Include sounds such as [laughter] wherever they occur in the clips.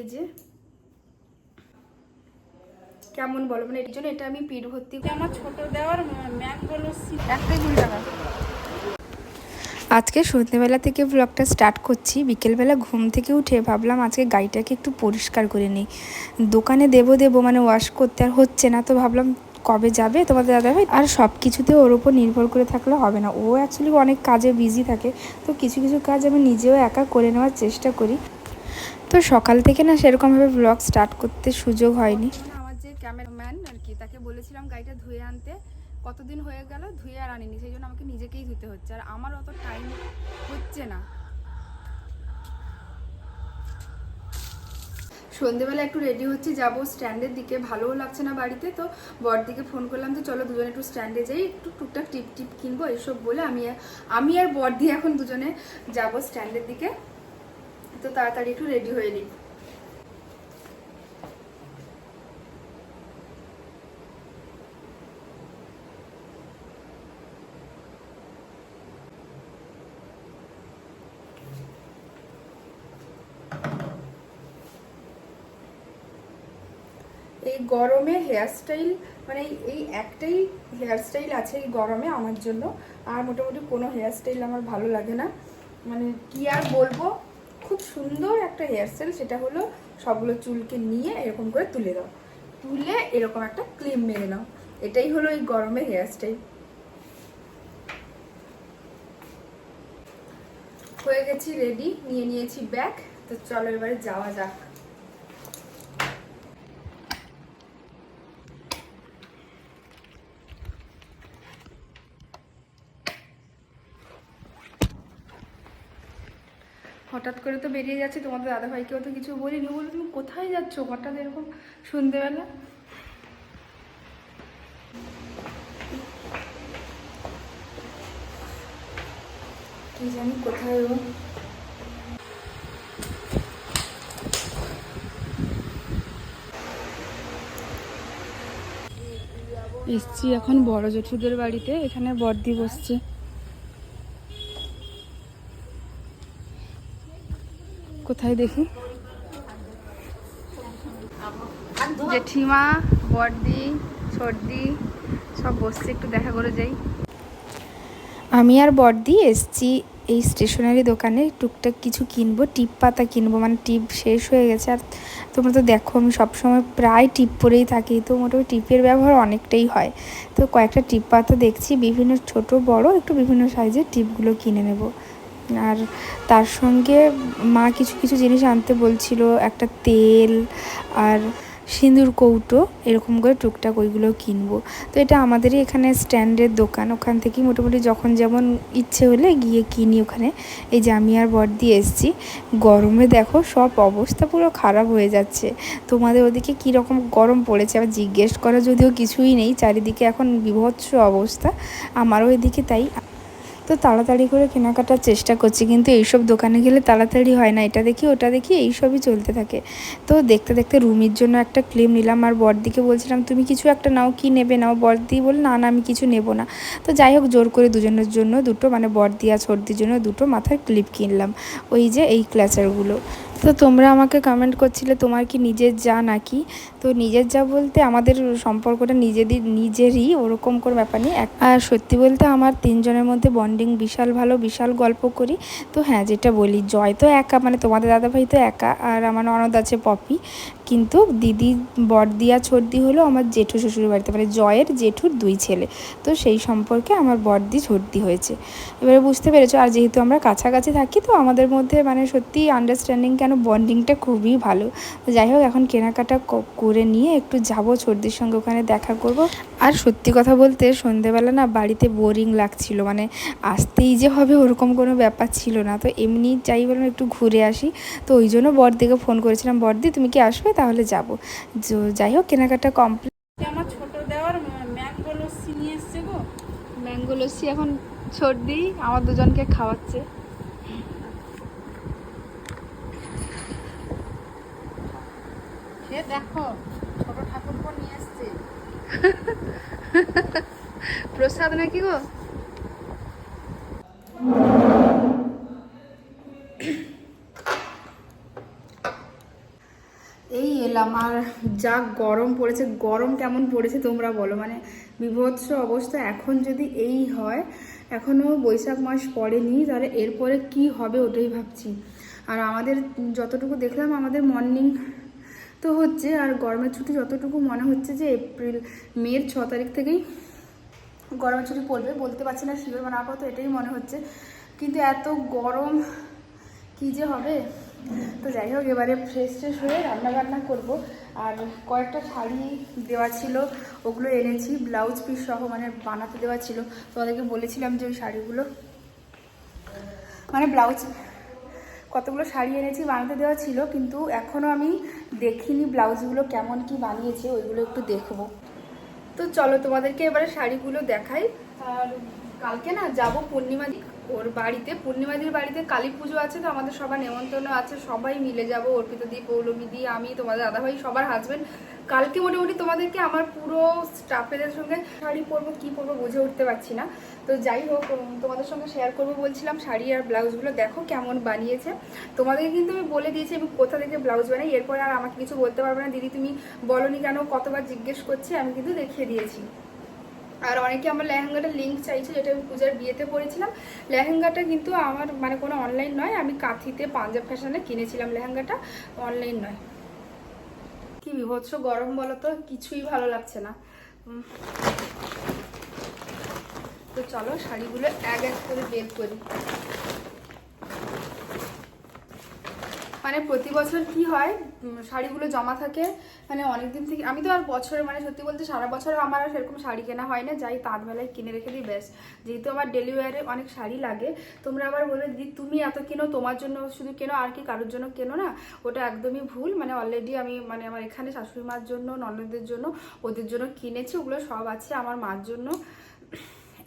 এই যে? কেমন বলো? মানে এর জন্য এটা আমি পিঠ ভর্তি আমার ছোট দেওয়ার ম্যাঙ্গো লস্যি একটাই কুড়ি টাকা। আজকে সন্ধ্যেবেলা থেকে ব্লগটা স্টার্ট করছি। বিকেলবেলা ঘুম থেকে উঠে ভাবলাম আজকে গাড়িটাকে একটু পরিষ্কার করে নিই। দোকানে দেবো দেবো মানে ওয়াশ করতে আর হচ্ছে না তো ভাবলাম কবে যাবে তোমাদের দাদা ভাই আর সব কিছুতে ওর উপর নির্ভর করে থাকলে হবে না। ও অ্যাকচুয়ালি অনেক কাজে বিজি থাকে তো কিছু কিছু কাজ আমি নিজেও একা করে নেওয়ার চেষ্টা করি। তো সকাল থেকে না সেরকমভাবে ব্লগ স্টার্ট করতে সুযোগ হয়নি। আমার যে ক্যামেরাম্যান আর কি, তাকে বলেছিলাম গাড়িটা ধুয়ে আনতে। কতদিন হয়ে গেল, ধুয়ে আর আনিনি, সেই জন্য আমাকে নিজেকেই ধুতে হচ্ছে। আর আমার অত টাইম হচ্ছে না। সন্ধেবেলা একটু রেডি হচ্ছে, যাব স্ট্যান্ডের দিকে। ভালোও লাগছে না বাড়িতে, তো বর দিকে ফোন করলাম তো চলো দুজনে একটু স্ট্যান্ডে যাই, একটু টুকটাক টিপ টিপ কিনবো, এইসব বলে আমি আমি আর বর দিয়ে এখন দুজনে যাব স্ট্যান্ডের দিকে। তো তাড়াতাড়ি একটু রেডি হয়ে নিই। এই গরমে হেয়ারস্টাইল মানে এই- এই একটাই হেয়ারস্টাইল আছে এই গরমে আমার জন্য। আর মোটামুটি কোনো হেয়ারস্টাইল আমার ভালো লাগে না। মানে কি আর বলব? খুব সুন্দর একটা হেয়ারস্টাইল সেটা হলো সবগুলো চুলকে নিয়ে এরকম করে তুলে দাও। তুলে এরকম একটা ক্লিম মেরে নাও। এটাই হলো এই গরমে হেয়ারস্টাইল হয়ে গেছি রেডি নিয়ে নিয়েছি ব্যাগ তো চলো এবারে যাওয়া যাক। হঠাৎ করে তো বেরিয়ে যাচ্ছে তোমাদের দাদা ভাইকেও তো কিছু বলিনি। বলে তুমি কোথায় যাচ্ছ? হঠাৎ এরকম সন্ধেবেলা কি জানি কোথায় ও। এসছি এখন বড় জেঠুদের বাড়িতে এখানে বর্দি বসছে। কোথায় দেখি? জেঠিমা বর্দি সর্দি সব বসছে একটু দেখা করে যাই। আমি আর বর্দি এসছি এই স্টেশনারি দোকানে টুকটাক কিছু কিনবো টিপ পাতা কিনবো মানে টিপ শেষ হয়ে গেছে। আর তোমরা তো দেখো আমি সবসময় প্রায় টিপ পরেই থাকি তো মোটামুটি টিপের ব্যবহার অনেকটাই হয়। তো কয়েকটা টিপ পাতা দেখছি বিভিন্ন ছোট বড় একটু বিভিন্ন সাইজের টিপগুলো কিনে নেব। আর তার সঙ্গে মা কিছু কিছু জিনিস আনতে বলছিল, একটা তেল আর সিঁদুর কৌটো, এরকম করে টুকটাক ওইগুলো কিনবো। তো এটা আমাদেরই এখানে স্ট্যান্ডের দোকান, ওখান থেকেই মোটামুটি যখন যেমন ইচ্ছে হলে গিয়ে কিনি ওখানে। এই যে আমি আর বর দিয়ে এসছি, গরমে দেখো সব অবস্থা পুরো খারাপ হয়ে যাচ্ছে। তোমাদের ওদিকে কী রকম গরম পড়েছে আবার জিজ্ঞেস করা যদিও কিছুই নেই, চারিদিকে এখন বিভৎস অবস্থা, আমারও এদিকে তাই। তো তাড়াতাড়ি করে কেনাকাটার চেষ্টা করছি, কিন্তু এইসব দোকানে গেলে তাড়াতাড়ি হয় না। এটা দেখি, ওটা দেখি, এইসবই চলতে থাকে। তো দেখতে দেখতে রুমির জন্য একটা ক্লিপ নিলাম আর বরদিকে বলছিলাম, তুমি কিছু একটা নাও, কি নেবে নাও? বরদি বল না না, আমি কিছু নেব না। তো যাই হোক, জোর করে দুজনের জন্য দুটো মানে বরদি আর সর্দির জন্য দুটো মাথার ক্লিপ কিনলাম। ওই যে এই ক্লাচারগুলো তো তোমরা আমাকে কমেন্ট করছিলে, তোমার কি নিজের যা নাকি? তো নিজের যা বলতে আমাদের সম্পর্কটা নিজেদের নিজেরই ওরকম কোনো ব্যাপার নেই। আর সত্যি বলতে আমার তিনজনের মধ্যে বন্ডিং বিশাল ভালো, বিশাল গল্প করি। তো হ্যাঁ যেটা বলি, জয় তো একা মানে তোমাদের দাদাভাই তো একা, আর আমার ননদ আছে পপি। কিন্তু দিদি বড়দি আর ছর্দি হলো আমার জেঠু শ্বশুর বাড়িতে মানে জয়ের জেঠুর দুই ছেলে। তো সেই সম্পর্কে আমার বড়দি ছর্দি হয়েছে। এবারে বুঝতে পেরেছ, আর যেহেতু আমরা কাছাকাছি থাকি, তো আমাদের মধ্যে মানে সত্যি আন্ডারস্ট্যান্ডিং কেন বন্ডিংটা খুবই ভালো। যাই হোক, এখন কেনাকাটা করে নিয়ে একটু যাব ছর্দির সঙ্গে ওখানে দেখা করব। আর সত্যি কথা বলতে সন্ধেবেলা না বাড়িতে বোরিং লাগছিল মানে আসতেই যে হবে ওরকম কোনো ব্যাপার ছিল না। তো এমনি যাই বললাম একটু ঘুরে আসি। তো ওই জন্য বড়দিকে ফোন করেছিলাম, বড়দি, তুমি কি আসবে? তাহলে যাব। যাই হোক কেনাকাটা কমপ্লিট আমার ছোট দেওয়ার ম্যাঙ্গো লস্যি নিয়ে এসছে গো। ম্যাঙ্গো লস্যি এখন সর্দি আমার দুজনকে খাওয়াচ্ছে। সে দেখো ছোট ঠাকুরপো নিয়ে এসছে। প্রসাদ নাকি গো? এলাম আর যা গরম পড়েছে, গরম কেমন পড়েছে তোমরা বলো। মানে বিভৎস অবস্থা। এখন যদি এই হয় এখনও বৈশাখ মাস পড়েনি, তাহলে এরপরে কি হবে ওটাই ভাবছি। আর আমাদের যতটুকু দেখলাম, আমাদের মর্নিং তো হচ্ছে, আর গরমের ছুটি যতটুকু মনে হচ্ছে যে এপ্রিল, মের ছ তারিখ থেকেই গরমের ছুটি পড়বে, বলতে পারছি না শিওর মানে আপাতত এটাই মনে হচ্ছে। কিন্তু এত গরম কি যে হবে? তো যাই হোক, এবারে ফ্রেশ ট্রেশ হয়ে রান্না বান্না করব। আর কয়েকটা শাড়ি দেওয়া ছিল, ওগুলো এনেছি। ব্লাউজ পিস সহ মানে বানাতে দেওয়া ছিল। তোমাদেরকে বলেছিলাম যে ওই শাড়িগুলো। মানে ব্লাউজ, কতগুলো শাড়ি এনেছি বানাতে দেওয়া ছিল, কিন্তু এখনও আমি দেখিনি ব্লাউজগুলো কেমন কি বানিয়েছে, ওইগুলো একটু দেখব। তো চলো তোমাদেরকে এবারে শাড়িগুলো দেখাই। আর কালকে না যাব পূর্ণিমা ওর বাড়িতে, পূর্ণিমাদির বাড়িতে কালী পুজো আছে, তো আমাদের সবার নেমন্তন্ন আছে, সবাই মিলে যাব, অর্পিতা দি পৌলমী দি আমি, তোমাদের দাদাভাই, সবার হাজবেন্ড কালকে মোটামুটি তোমাদেরকে আমার পুরো স্টাফেদের সঙ্গে শাড়ি পরবো, কী পরবো বুঝে উঠতে পারছি না। তো যাই হোক তোমাদের সঙ্গে শেয়ার করব বলছিলাম শাড়ি আর ব্লাউজগুলো দেখো কেমন বানিয়েছে। তোমাদেরকে কিন্তু আমি বলে দিয়েছি, আমি কোথা থেকে ব্লাউজ বানাই। এরপরে আর আমাকে কিছু বলতে পারবে না। দিদি, তুমি বলনি কেন? কতবার জিজ্ঞেস করছি, আমি কিন্তু দেখিয়ে দিয়েছি। আর অনেকে আমার লেহেঙ্গাটা লিঙ্ক চাইছে, যেটা আমি পূজার বিয়েতে পরেছিলাম। লেহেঙ্গাটা কিন্তু আমার মানে কোনো অনলাইন নয়, আমি কাঁথিতে পাঞ্জাব ফ্যাশনে কিনেছিলাম লেহেঙ্গাটা অনলাইন নয়। কি বিভৎস গরম বলো তো, কিছুই ভালো লাগছে না। তো চলো শাড়িগুলো এক এক করে বের করি। মানে প্রতি বছর কি হয় শাড়িগুলো জমা থাকে মানে অনেক দিন থেকে, আমি তো আর বছরে মানে সত্যি বলতে সারা বছর আমার আর সেরকম শাড়ি কেনা হয় না, যাই তাঁত মেলায় কিনে রেখে দিই, ব্যাস। যেহেতু আমার ডেলি ওয়ারে অনেক শাড়ি লাগে, তোমরা আবার বলে দিদি, তুমি এত কেনো, তোমার জন্য শুধু কেনো, আর কি কারোর জন্য কেনো না? ওটা একদমই ভুল মানে অলরেডি আমি মানে আমার এখানে শাশুড়ি মার জন্য, ননদের জন্য, ওদের জন্য কিনেছি, ওগুলো সব আছে আমার মার জন্য।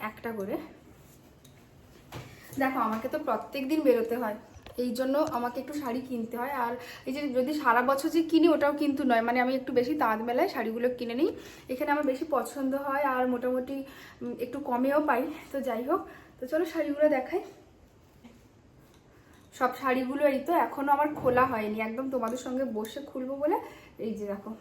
একটা করে। দেখো, আমাকে তো প্রত্যেক দিন বেরোতে হয়। এই জন্য আমাকে একটু শাড়ি কিনতে হয়। আর এই যে যদি সারা বছর যে কিনি, ওটাও কিন্তু নয়। মানে আমি একটু বেশি তাঁত মেলায় শাড়িগুলো কিনে নিই। এখানে আমার বেশি পছন্দ হয় আর মোটামুটি একটু কমেও পাই। তো যাই হোক, তো চলো শাড়িগুলো দেখাই। সব শাড়িগুলো এই তো এখনও আমার খোলা হয়নি। একদম তোমাদের সঙ্গে বসে খুলবো বলে। এই যে দেখো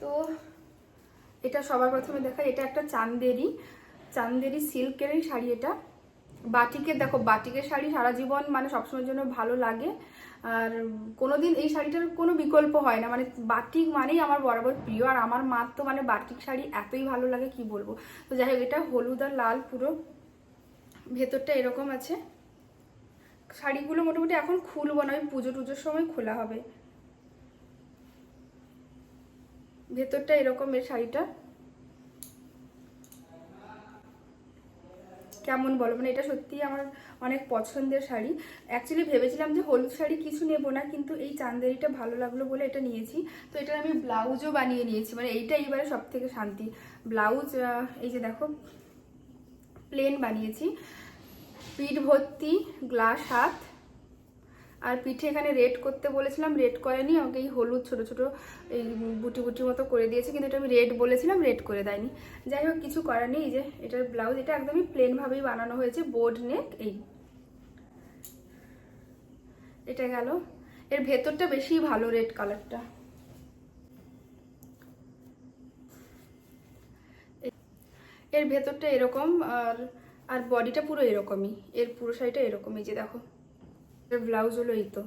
তো এটা সবার প্রথমে দেখা এটা একটা চান্দেরি। চান্দেরি সিল্কেরই শাড়ি এটা। বাটিকের দেখো, বাটিকের শাড়ি সারা জীবন মানে সবসময়ের জন্য ভালো লাগে। আর কোনোদিন এই শাড়িটার কোনো বিকল্প হয় না। মানে বাটিক মানেই আমার বরাবর প্রিয়। আর আমার মার তো মানে বাটিক শাড়ি এতই ভালো লাগে কি বলব। তো যাই হোক, এটা হলুদ আর লাল পুরো। ভেতরটা এরকম আছে। শাড়িগুলো মোটামুটি এখন খুলবো না, ওই পুজো টুজোর সময় খোলা হবে। ভেতরটা এরকম এর শাড়িটা। কেমন বলো? মানে এটা সত্যিই আমার অনেক পছন্দের শাড়ি। অ্যাকচুয়ালি ভেবেছিলাম যে হলুদ শাড়ি কিছু নেব না, কিন্তু এই চান্দেরিটা ভালো লাগল বলে এটা নিয়েছি। তো এটা আমি ব্লাউজও বানিয়ে নিয়েছি। মানে এইটা এবারে সব থেকে শান্তি। ব্লাউজ এই যে দেখো প্লেন বানিয়েছি। পিঠ ভর্তি গ্লাস হাত আর পিঠে এখানে রেড করতে বলেছিলাম রেড করেনি, আমাকে এই হলুদ ছোট ছোট এই বুটি বুটি মতো করে দিয়েছে, কিন্তু এটা আমি রেড বলেছিলাম রেড করে দেয়নি। যাই হোক, কিছু করার নেই যে এটার ব্লাউজ এটা একদমই প্লেনভাবেই বানানো হয়েছে বোর্ড নেক এই। এটা গেল। এর ভেতরটা বেশি ভালো রেড কালারটা এর ভেতরটা এরকম, আর আর বডিটা পুরো এরকমই, এর পুরো শাড়িটা এরকমই যে দেখো। ব্লাউজ হলো এই তো।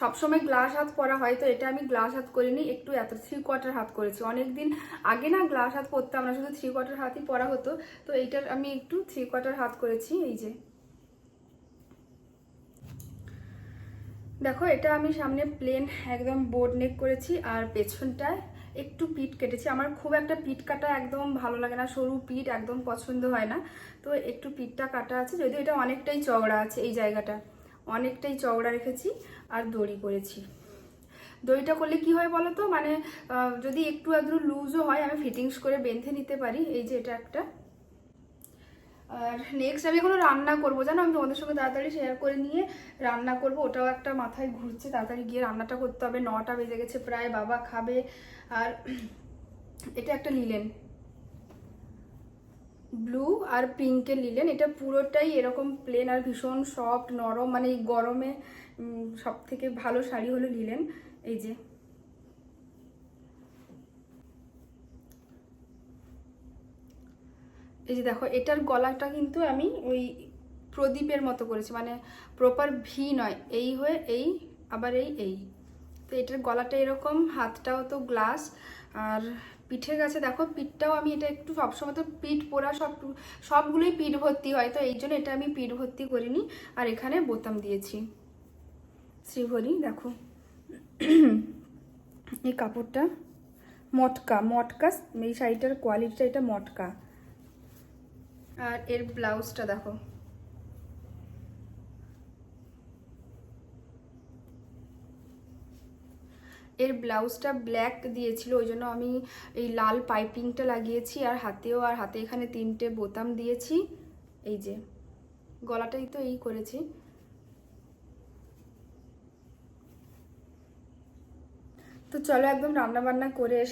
সবসময় গ্লাস হাত পরা হয় তো, এটা আমি গ্লাস হাত করিনি, একটু এত থ্রি কোয়ার্টার হাত করেছি। অনেক দিন আগে না গ্লাস হাত পরতাম না, শুধু থ্রি কোয়ার্টার হাতই পরা হতো। তো এইটার আমি একটু থ্রি কোয়ার্টার হাত করেছি, এই যে। দেখো, এটা আমি সামনে প্লেন একদম বোর্ড নেক করেছি, আর পেছনটায় একটু পিঠ কেটেছি। আমার খুব একটা পিঠ কাটা একদম ভালো লাগে না, সরু পিঠ একদম পছন্দ হয় না। তো একটু পিঠটা কাটা আছে, যদিও এটা অনেকটাই চওড়া আছে এই জায়গাটা। অনেকটাই চওড়া রেখেছি আর দড়ি করেছি। দড়িটা করলে কি হয় বলো তো মানে যদি একটু আধটু লুজও হয়, আমি ফিটিংস করে বেঁধে নিতে পারি। এই যে এটা একটা। আর নেক্সট আমি এখনও রান্না করব, জানো? আমি তোমাদের সঙ্গে তাড়াতাড়ি শেয়ার করে নিয়ে রান্না করব। ওটাও একটা মাথায় ঘুরছে, তাড়াতাড়ি গিয়ে রান্নাটা করতে হবে। নটা বেজে গেছে প্রায়, বাবা খাবে। আর [clears throat] এটা একটা লিলেন। ব্লু আর পিঙ্কের লিলেন। এটা পুরোটাই এরকম প্লেন আর ভীষণ সফট নরম। মানে এই গরমে সব থেকে ভালো শাড়ি হলো লিলেন। এই যে। এই যে দেখো, এটার গলাটা কিন্তু আমি ওই প্রদীপের মতো করেছি মানে প্রপার ভি নয়, এই হয়ে এই, আবার এই এই। তো এটার গলাটা এরকম, হাতটাও তো গ্লাস আর পিঠের কাছে দেখো, পিঠটাও আমি এটা একটু সবসময় তো পিঠ পোড়া সব, সবগুলোই পিঠ ভর্তি হয়, তো এই জন্য এটা আমি পিঠ ভর্তি করিনি, আর এখানে বোতাম দিয়েছি। শ্রীভরি দেখো। এই কাপড়টা মটকা মটকা, এই শাড়িটার কোয়ালিটিটা এটা মটকা। আর এর ব্লাউজটা দেখো। এর ব্লাউজটা ব্ল্যাক দিয়েছিল, ওই জন্য আমি এই লাল পাইপিংটা লাগিয়েছি, আর হাতেও, আর হাতে এখানে তিনটে বোতাম দিয়েছি। এই যে, গলাটাই তো এই করেছি। তো চলো একদম রান্না বান্না করে এসে